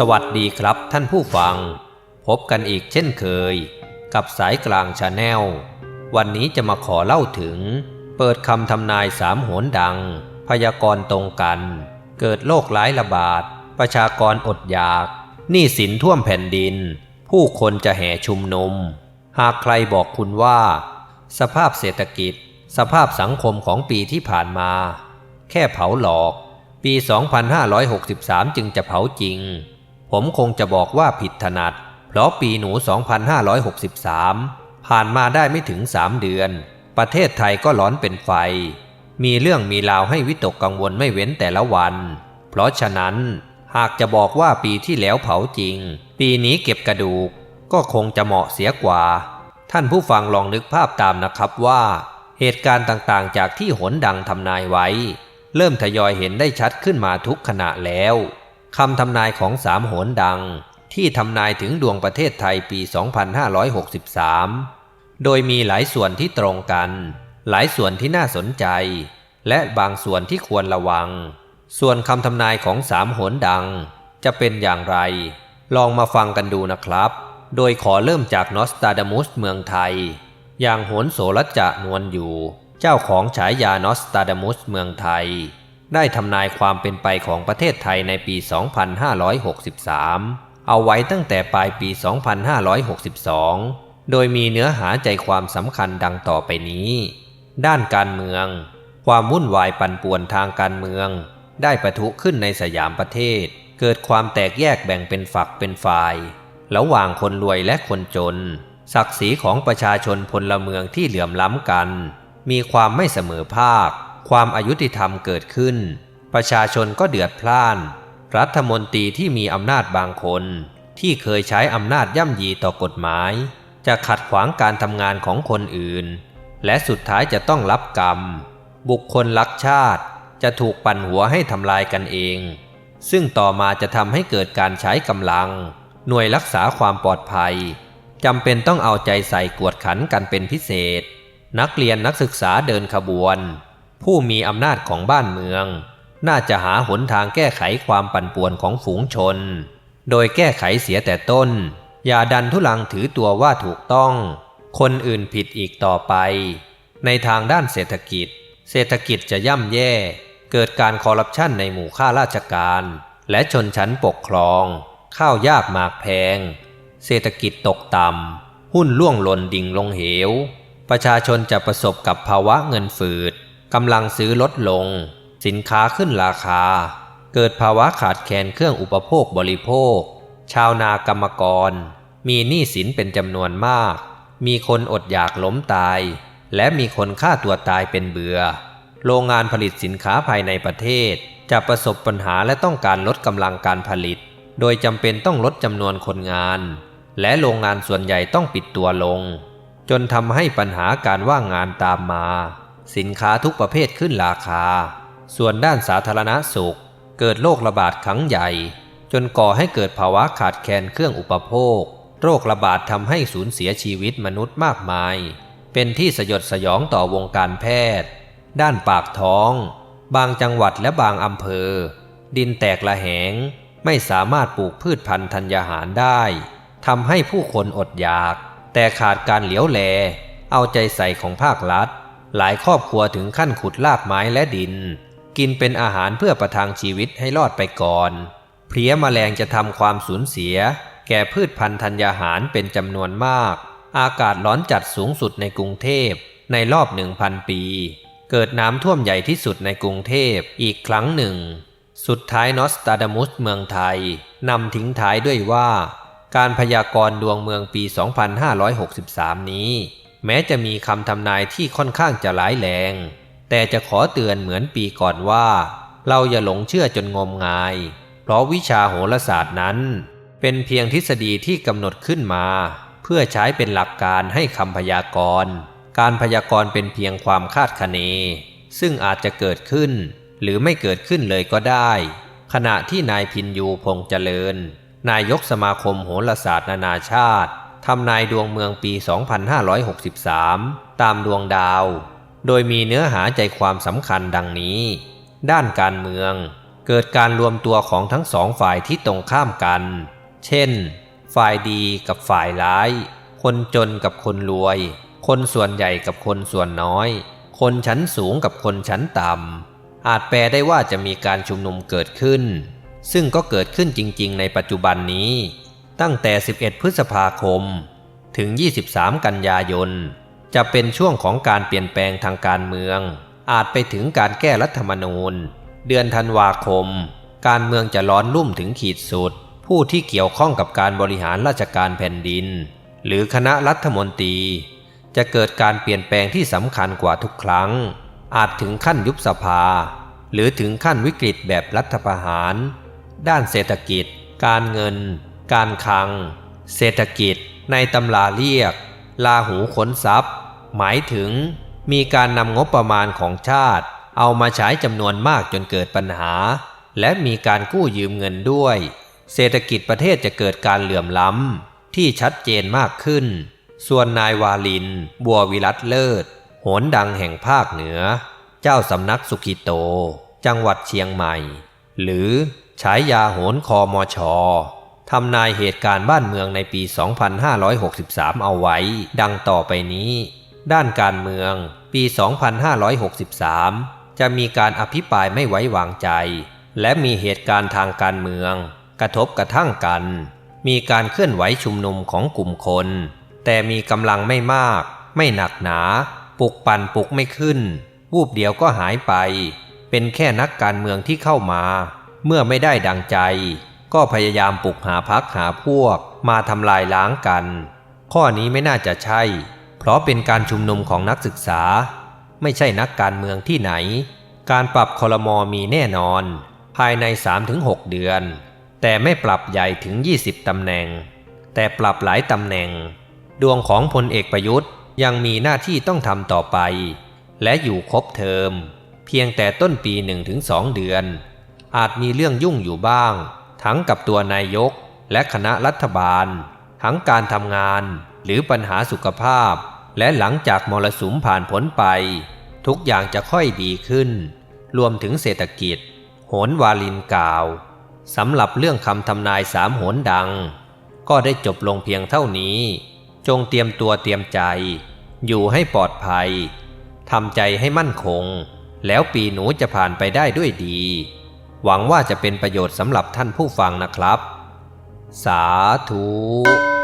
สวัสดีครับท่านผู้ฟัง พบกันอีกเช่นเคย กับสายกลางชาแนล วันนี้จะมาขอเล่าถึง เปิดคำทำนายสามโหนดัง พยากรณ์ตรงกัน เกิดโรคร้ายระบาด ประชากรอดอยากหนี้สินท่วมแผ่นดิน ผู้คนจะแห่ชุมนุม หากใครบอกคุณว่า สภาพเศรษฐกิจ สภาพสังคมของปีที่ผ่านมา แค่เผาหลอก ปี 2563 จึงจะเผาจริง ผมคงจะบอกว่าผิดถนัด เพราะปีหนู 2563 ผ่านมาได้ไม่ถึง3เดือน ประเทศไทยก็ร้อนเป็นไฟ มีเรื่องมีราวให้วิตกกังวลไม่เว้นแต่ละวัน เพราะฉะนั้น หากจะบอกว่าปีที่แล้วเผาจริง ปีนี้เก็บกระดูก ก็คงจะเหมาะเสียกว่า ท่านผู้ฟังลองนึกภาพตามนะครับว่า เหตุการณ์ต่างๆ จากที่หนดังทำนายไว้ เริ่มทยอยเห็นได้ชัดขึ้นมาทุกขณะแล้ว คำทำนายของสามโหนดัง ที่ทำนายถึงดวงประเทศไทยปี 2563 โดยมีหลายส่วนที่ตรงกัน หลายส่วนที่น่าสนใจ และบางส่วนที่ควรระวัง ส่วนคำทำนายของสามโหนดัง จะเป็นอย่างไร ลองมาฟังกันดูนะครับ โดยขอเริ่มจากนอสตาดามุสเมืองไทย อย่างโหนโสรจะนวลอยู่ เจ้าของฉายานอสตาดามุสเมืองไทย ได้ทำนายความเป็นไปของประเทศไทยในปี 2563 เอาไว้ตั้งแต่ปลายปี 2562 โดยมีเนื้อหาใจความสำคัญดังต่อไปนี้ ด้านการเมือง ความวุ่นวายปั่นป่วนทางการเมือง ได้ประทุขึ้นในสยามประเทศ เกิดความแตกแยกแบ่งเป็นฝักเป็นฝ่าย ระหว่างคนรวยและคนจน ศักดิ์ศรีของประชาชนพลเมืองที่เหลื่อมล้ำกัน มีความไม่เสมอภาค ความอายุติธรรมเกิดขึ้น ประชาชนก็เดือดพล่าน รัฐมนตรีที่มีอำนาจบางคน ที่เคยใช้อำนาจย่ำยีต่อกฎหมาย จะขัดขวางการทำงานของคนอื่น และสุดท้ายจะต้องรับกรรม บุคคลรักชาติจะถูกปั่นหัวให้ทำลายกันเอง ซึ่งต่อมาจะทำให้เกิดการใช้กำลัง หน่วยรักษาความปลอดภัยจำเป็นต้องเอาใจใส่กวดขันกันเป็นพิเศษ นักเรียนนักศึกษาเดินขบวน ผู้มีอำนาจของบ้านเมือง น่าจะหาหนทางแก้ไขความปั่นป่วนของฝูงชน โดยแก้ไขเสียแต่ต้น อย่าดันทุลังถือตัวว่าถูกต้อง คนอื่นผิดอีกต่อไป ในทางด้านเศรษฐกิจ เศรษฐกิจจะย่ำแย่ เกิดการคอร์รัปชันในหมู่ข้าราชการ และชนชั้นปกครอง ข้าวยากหมากแพง เศรษฐกิจตกต่ำหุ้นล่วงหล่นดิ่งลงเหว ประชาชนจะประสบกับภาวะเงินฝืด กำลังซื้อลดลง สินค้าขึ้นราคา เกิดภาวะขาดแคลนเครื่องอุปโภคบริโภค ชาวนากรรมกร มีหนี้สินเป็นจำนวนมาก มีคนอดอยากล้มตาย และมีคนฆ่าตัวตายเป็นเบือโรงงานผลิตสินค้าภายในประเทศ จะประสบปัญหาและต้องการลดกำลังการผลิต โดยจำเป็นต้องลดจำนวนคนงาน และโรงงานส่วนใหญ่ต้องปิดตัวลง จนทำให้ปัญหาการว่างงานตามมา สินค้าทุกประเภทขึ้นราคา ส่วนด้านสาธารณสุข เกิดโรคระบาดครั้งใหญ่ จนก่อให้เกิดภาวะขาดแคลนเครื่องอุปโภค โรคระบาดทำให้สูญเสียชีวิตมนุษย์มากมาย เป็นที่สยดสยองต่อวงการแพทย์ ด้านปากท้อง บางจังหวัดและบางอำเภอ ดินแตกละแหง ไม่สามารถปลูกพืชพันธุ์ธัญญาหารได้ทำให้ผู้คนอดอยาก แต่ขาดการเหลียวแล เอาใจใส่ของภาครัฐ หลายครอบครัวถึงขั้นขุดลากไม้และดิน กินเป็นอาหารเพื่อประทังชีวิตให้รอดไปก่อน เพลี้ยแมลงจะทำความสูญเสีย แก่พืชพันธุ์ธัญญาหารเป็นจำนวนมาก อากาศร้อนจัดสูงสุดในกรุงเทพในรอบหนึ่งพันปี เกิดน้ำท่วมใหญ่ที่สุดในกรุงเทพอีกครั้งหนึ่ง สุดท้ายนอสตาดามุสเมืองไทยนำทิ้งท้ายด้วยว่า การพยากรณ์ดวงเมืองปี 2563 นี้ แม้จะมีคำทำนายที่ค่อนข้างจะร้ายแรง แต่จะขอเตือนเหมือนปีก่อนว่า เราอย่าหลงเชื่อจนงมงาย เพราะวิชาโหราศาสตร์นั้น เป็นเพียงทฤษฎีที่กำหนดขึ้นมา เพื่อใช้เป็นหลักการให้คำพยากรณ์ การพยากรณ์เป็นเพียงความคาดคะเน ซึ่งอาจจะเกิดขึ้น หรือไม่เกิดขึ้นเลยก็ได้ ขณะที่นายพินยูพงษ์เจริญ นายกสมาคมโหราศาสตร์นานาชาติ ทำนายดวงเมืองปี 2563 ตามดวงดาว โดยมีเนื้อหาใจความสำคัญดังนี้ ด้านการเมือง เกิดการรวมตัวของทั้งสองฝ่ายที่ตรงข้ามกัน เช่น ฝ่ายดีกับฝ่ายร้าย คนจนกับคนรวย คนส่วนใหญ่กับคนส่วนน้อย คนชั้นสูงกับคนชั้นต่ำ อาจแปลได้ว่าจะมีการชุมนุมเกิดขึ้น ซึ่งก็เกิดขึ้นจริง ๆ ในปัจจุบันนี้ ตั้งแต่ 11 พฤษภาคม ถึง 23 กันยายน จะเป็นช่วงของการเปลี่ยนแปลงทางการเมือง อาจไปถึงการแก้รัฐธรรมนูญ เดือนธันวาคม การเมืองจะร้อนรุ่มถึงขีดสุด ผู้ที่เกี่ยวข้องกับการบริหารราชการแผ่นดิน หรือคณะรัฐมนตรี จะเกิดการเปลี่ยนแปลงที่สำคัญกว่าทุกครั้ง อาจถึงขั้นยุบสภา หรือถึงขั้นวิกฤตแบบรัฐประหาร ด้านเศรษฐกิจ การเงิน การคลัง เศรษฐกิจ ในตำราเรียก ลาหูขนทรัพย์ หมายถึง มีการนำงบประมาณของชาติ เอามาใช้จำนวนมากจนเกิดปัญหา และมีการกู้ยืมเงินด้วย เศรษฐกิจประเทศจะเกิดการเหลื่อมล้ำที่ชัดเจนมากขึ้น ส่วนนายวาลิน บัววิรัตเลิศโหนดังแห่งภาคเหนือ เจ้าสำนักสุกิโต จังหวัดเชียงใหม่ หรือฉายาโหนคอมอชอ ทำนายเหตุการณ์บ้านเมืองในปี 2563 เอาไว้ ดังต่อไปนี้ ด้านการเมือง ปี 2563 จะมีการอภิปรายไม่ไว้วางใจ และมีเหตุการณ์ทางการเมือง กระทบกระทั่งกัน มีการเคลื่อนไหวชุมนุมของกลุ่มคน แต่มีกำลังไม่มาก ไม่หนักหนา ปลุกปั่นปลุกไม่ขึ้น วูบเดียวก็หายไป เป็นแค่นักการเมืองที่เข้ามา เมื่อไม่ได้ดังใจ ก็พยายามปลุกหาพักหาพวกมาทำลายล้างกัน ข้อนี้ไม่น่าจะใช่ เพราะเป็นการชุมนุมของนักศึกษา ไม่ใช่นักการเมืองที่ไหน การปรับคอรมอมีแน่นอน ภายใน 3-6 เดือน แต่ไม่ปรับใหญ่ถึง 20ตำแหน่ง แต่ปรับหลายตำแหน่ง ดวงของพลเอกประยุทธ์ยังมีหน้าที่ต้องทำต่อไป และอยู่ครบเทอม เพียงแต่ต้นปี 1-2 เดือน อาจมีเรื่องยุ่งอยู่บ้าง ทั้งกับตัวนายกและคณะรัฐบาล ทั้งการทำงานหรือปัญหาสุขภาพ และหลังจากมรสุมผ่านพ้นไป ทุกอย่างจะค่อยดีขึ้น รวมถึงเศรษฐกิจ โหนวาลินกล่าวสำหรับเรื่องคำทำนายสามโหนดัง ก็ได้จบลงเพียงเท่านี้ จงเตรียมตัวเตรียมใจ อยู่ให้ปลอดภัยทำใจให้มั่นคง แล้วปีหนูจะผ่านไปได้ด้วยดี หวังว่าจะเป็นประโยชน์สำหรับท่านผู้ฟังนะครับ สาธุ